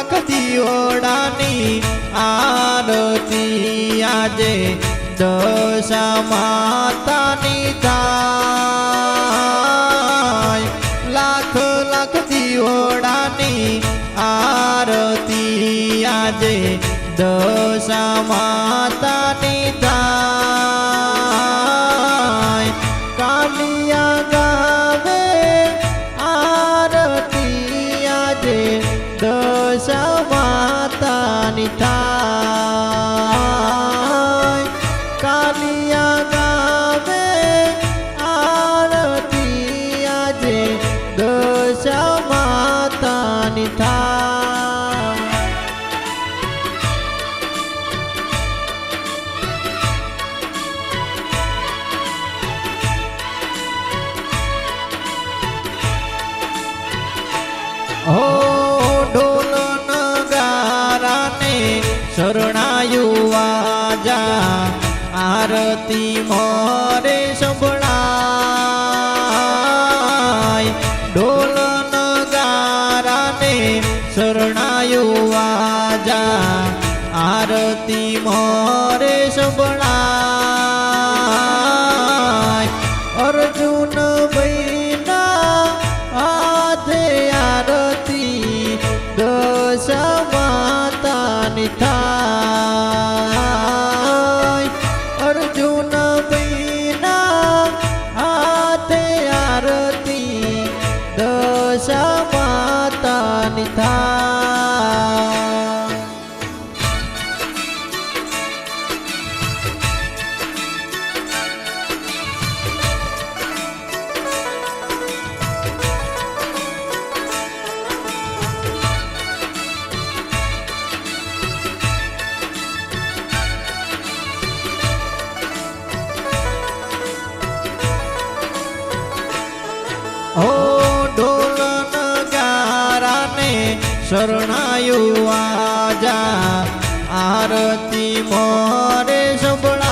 લાખ દિયોડાની આરતી આજે દશા માતાની થાય લાખ લાખ દિયોડાની આરતી આજે દશા હો ઢોલ નગારાને શરણાયુ આજા આરતી મોરે સંભળાય ઢોલ નગારાને શરણાયુ આજા આરતી મોરે સંભળાય હો ઢોલન ગારાને શરણાયું આજા, આરતી મોરે સંભળાય.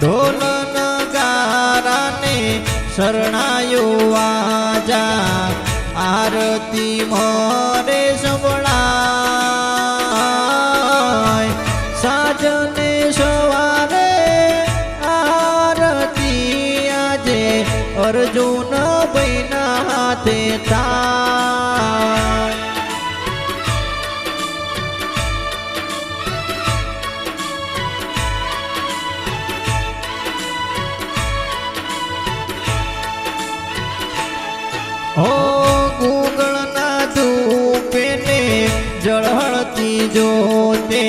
ઢોલન ગારાને શરણાયું આજા, આરતી મોરે સંભળાય. જોતે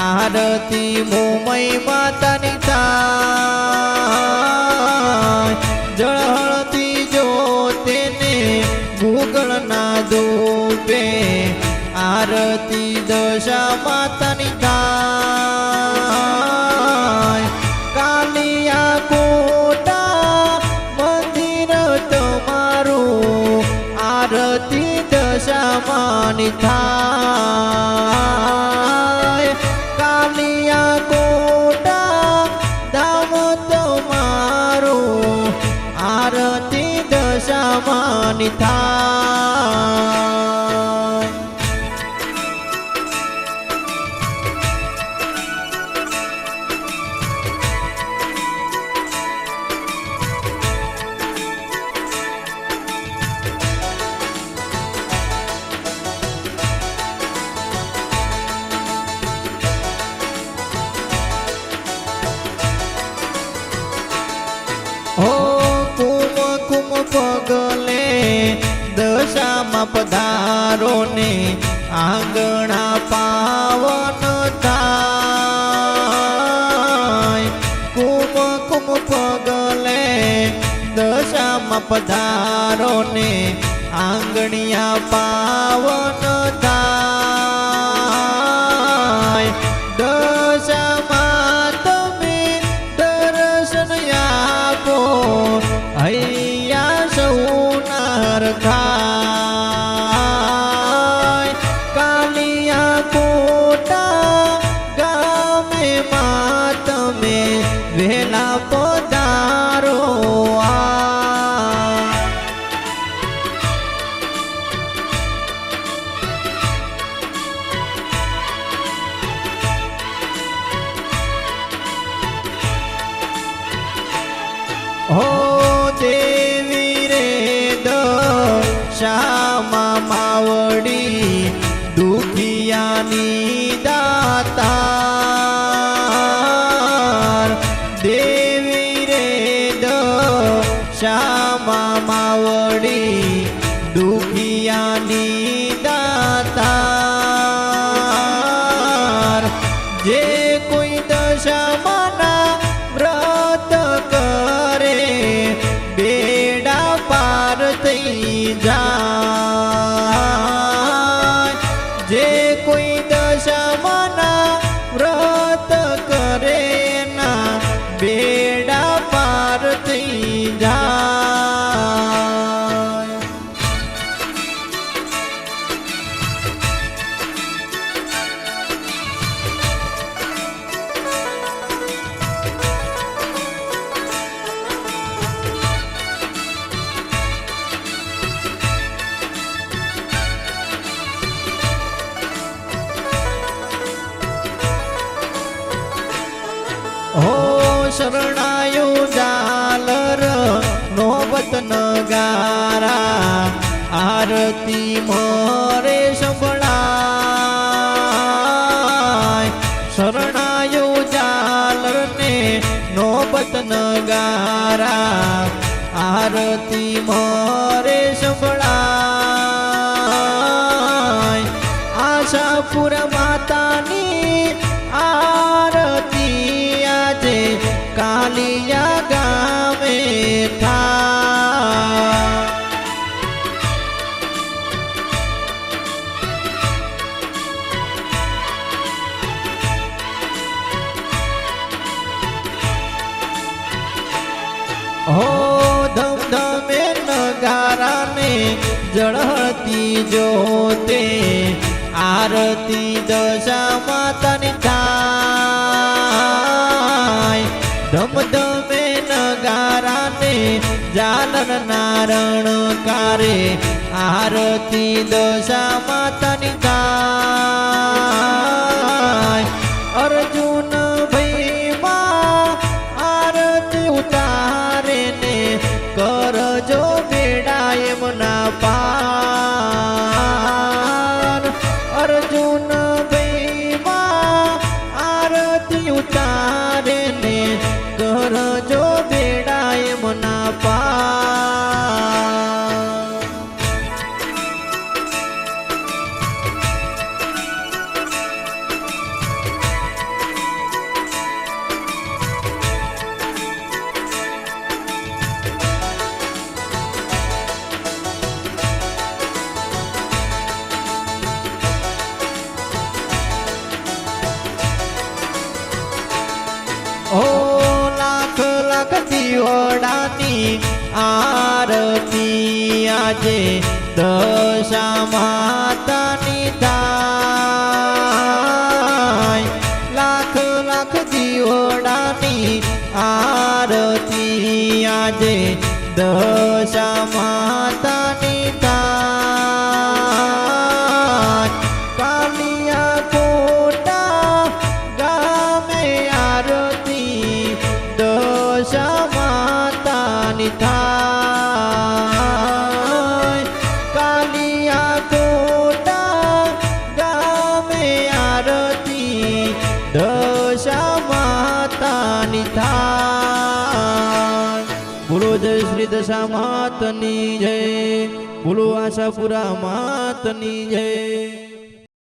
આરતી મોમય માતાની થાય જળહળતી જોતે ને ગુગળના ધૂપે આરતી દશા માતાની થાય કાલિયા કોટા તમારું આરતી દશામાની થાય દશામાની થાય પધારો ને આંગણા પાવન થાય. કુમ કુમ પગલે દશામાં પધારો ને આંગણિયા પાવન થાય. દશામાં તમે દર્શન માવડી દુખિયાની દાતાર દેવી રે દ શ્યામા માવડી દુખિયાની દાતાર જે કોઈ દશામાના be શરણાયો જાલર, નોબત નગારા, આરતી મોરે સંભળાય. શરણાયો જાલર ને નોબત નગારા, આરતી મોરે સંભળાય. આશાપુર હો ધમધમે નગારાને જળહળતી જોતે, આરતી દશા માતાની થાય. ધમધમે નગારાને જાલન નારણ કારે આરતી દશા માતાની થાય ઓ લાખ લાખ દીવડાની આરતી આજે દશા માતાની થાય લાખ લાખ દીવડાની આરતી આજે દશા માતાની શ્રી દશા માતની જય. બોલો આશાપુરા માતની જય.